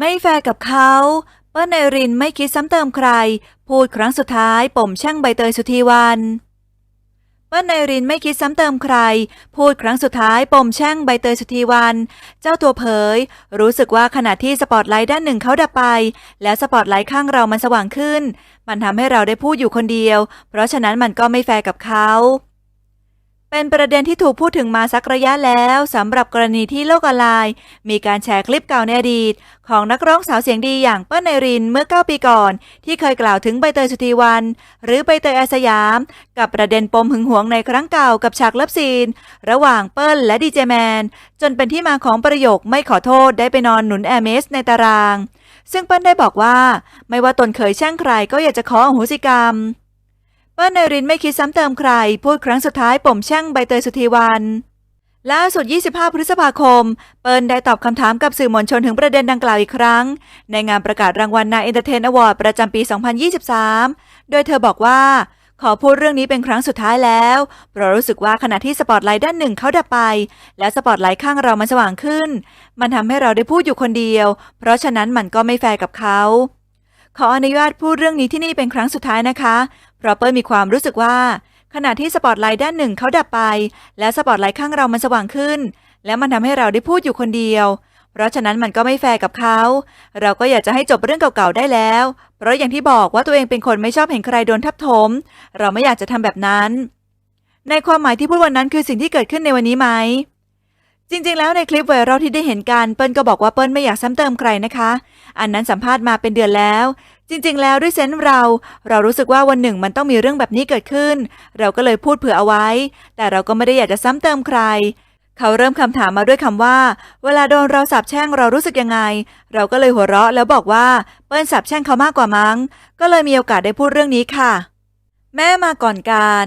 ไม่แฟร์กับเขาเปิ้ลไอรินไม่คิดซ้ำเติมใคร พูดครั้งสุดท้ายปมช่างใบเตยสุธีวันเปิ้ลไอรินไม่คิดซ้ำเติมใคร พูดครั้งสุดท้ายปมแช่งใบเตยสุธีวัน เจ้าตัวเผย รู้สึกว่าขณะที่สปอตไลท์ด้านหนึ่งเขาดับไป และสปอตไลท์ข้างเรามันสว่างขึ้น มันทำให้เราได้พูดอยู่คนเดียว เพราะฉะนั้นมันก็ไม่แฟร์กับเขา เป็นประเด็นที่ถูกพูดถึงมาสักระยะแล้วสำหรับกรณีที่โลกออนไลน์ มีการแชร์คลิปเก่าในอดีต ของนักร้องสาวเสียงดีอย่างเปิ้ลไนรินเมื่อ 9 ปีก่อน ที่เคยกล่าวถึงใบเตยสุธีวัน หรือใบเตยอาสยาม กับประเด็นปมหึงหวงในครั้งเก่ากับฉากเลิฟซีน ระหว่างเปิ้ลและดีเจแมน จนเป็นที่มาของประโยคไม่ขอโทษได้ไปนอนหนุนแอร์เมสในตาราง ซึ่งเปิ้ลได้บอกว่า ไม่ว่าตนเคยแช่งใครก็อยากจะขออโหสิกรรม ปิ้ลไนรินไม่คิดซ้ำเติมใคร พูดครั้งสุดท้ายปมแช่งใบเตยสุธีวันล่าสุด 25 พฤษภาคม เปิลได้ตอบคำถามกับสื่อมวลชนถึงประเด็นดังกล่าวอีกครั้ง ในงานประกาศรางวัลนาเอนเตอร์เทนอวอร์ดประจำปี 2023 โดยเธอบอกว่า ขอพูดเรื่องนี้เป็นครั้งสุดท้ายแล้วเพราะรู้สึกว่าขณะที่สปอตไลท์ด้านหนึ่งเขาดับไป และสปอตไลท์ข้างเรามันสว่างขึ้น มันทำให้เราได้พูดอยู่คนเดียว เพราะฉะนั้นมันก็ไม่แฟร์กับเขาขออนุญาตพูดเรื่องนี้ที่นี่เป็นครั้งสุดท้ายนะคะ เพราะเปิ้ลมีความรู้สึกว่า ขณะที่สปอตไลท์ด้านหนึ่งเขาดับไป และสปอตไลท์ข้างเรามันสว่างขึ้น และมันทำให้เราได้พูดอยู่คนเดียว เพราะฉะนั้นมันก็ไม่แฟร์กับเขา เราก็อยากจะให้จบเรื่องเก่าๆได้แล้ว เพราะอย่างที่บอกว่าตัวเองเป็นคนไม่ชอบเห็นใครโดนทับถม เราไม่อยากจะทำแบบนั้น ในความหมายที่พูดวันนั้นคือสิ่งที่เกิดขึ้นในวันนี้ไหมจริงๆ แล้วในคลิปไวรัลที่ได้เห็นกันเปิ้ลก็บอกว่าเปิ้ลไม่อยากซ้ำเติมใครนะคะ อันนั้นสัมภาษณ์มาเป็นเดือนแล้ว จริงๆ แล้วด้วยเซนส์เรา เรารู้สึกว่าวันหนึ่งมันต้องมีเรื่องแบบนี้เกิดขึ้น เราก็เลยพูดเผื่อเอาไว้ แต่เราก็ไม่ได้อยากจะซ้ำเติมใคร เขาเริ่มคำถามมาด้วยคำว่า เวลาโดนเราสาบแช่งเรารู้สึกยังไง เราก็เลยหัวเราะแล้วบอกว่าเปิ้ลสาบแช่งเขามากกว่ามั้ง ก็เลยมีโอกาสได้พูดเรื่องนี้ค่ะ แม่มาก่อนการ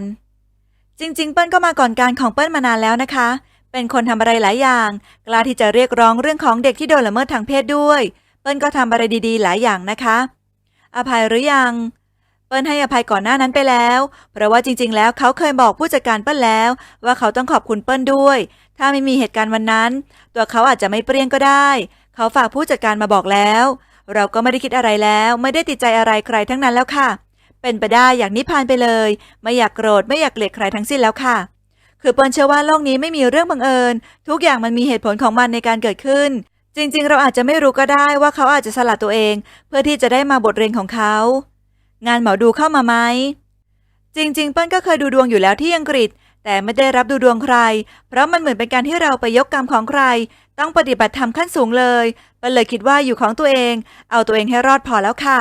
จริง ๆ เปิ้ลก็มาก่อนการของเปิ้ลมานานแล้วนะคะ เป็นคนทำอะไรหลายอย่าง กล้าที่จะเรียกร้องเรื่องของเด็กที่โดนละเมิดทางเพศด้วย เปิ้ลก็ทำอะไรดี ๆ หลายอย่างนะคะ อภัยหรือยัง เปิ้ลให้อภัยก่อนหน้านั้นไปแล้ว เพราะว่าจริง ๆ แล้วเขาเคยบอกผู้จัดการเปิ้ลแล้ว ว่าเขาต้องขอบคุณเปิ้ลด้วย ถ้าไม่มีเหตุการณ์วันนั้น ตัวเขาอาจจะไม่เปรี้ยงก็ได้ เขาฝากผู้จัดการมาบอกแล้ว เราก็ไม่ได้คิดอะไรแล้ว ไม่ได้ติดใจอะไรใครทั้งนั้นแล้วค่ะ เป็นไปได้อย่ากนิพานไปเลย ไม่อยากโกรธไม่อยากเกลียดใครทั้งสิ้นแล้วค่ะคือเปิ้ลเชื่อว่าโลกนี้ไม่มีเรื่องบังเอิญ ทุกอย่างมันมีเหตุผลของมันในการเกิดขึ้น จริงๆ เราอาจจะไม่รู้ก็ได้ว่าเขาอาจจะสละตัวเอง เพื่อที่จะได้มาบทเรียนของเขา งานหมอดูเข้ามาไหม จริง ๆ เปิ้ลก็เคยดูดวงอยู่แล้วที่อังกฤษ แต่ไม่ได้รับดูดวงใคร เพราะมันเหมือนเป็นการที่เราไปยกกรรมของใคร ต้องปฏิบัติธรรมขั้นสูงเลยเปิ้ลเลยคิดว่าอยู่ของตัวเอง เอาตัวเองให้รอดพอแล้วค่ะ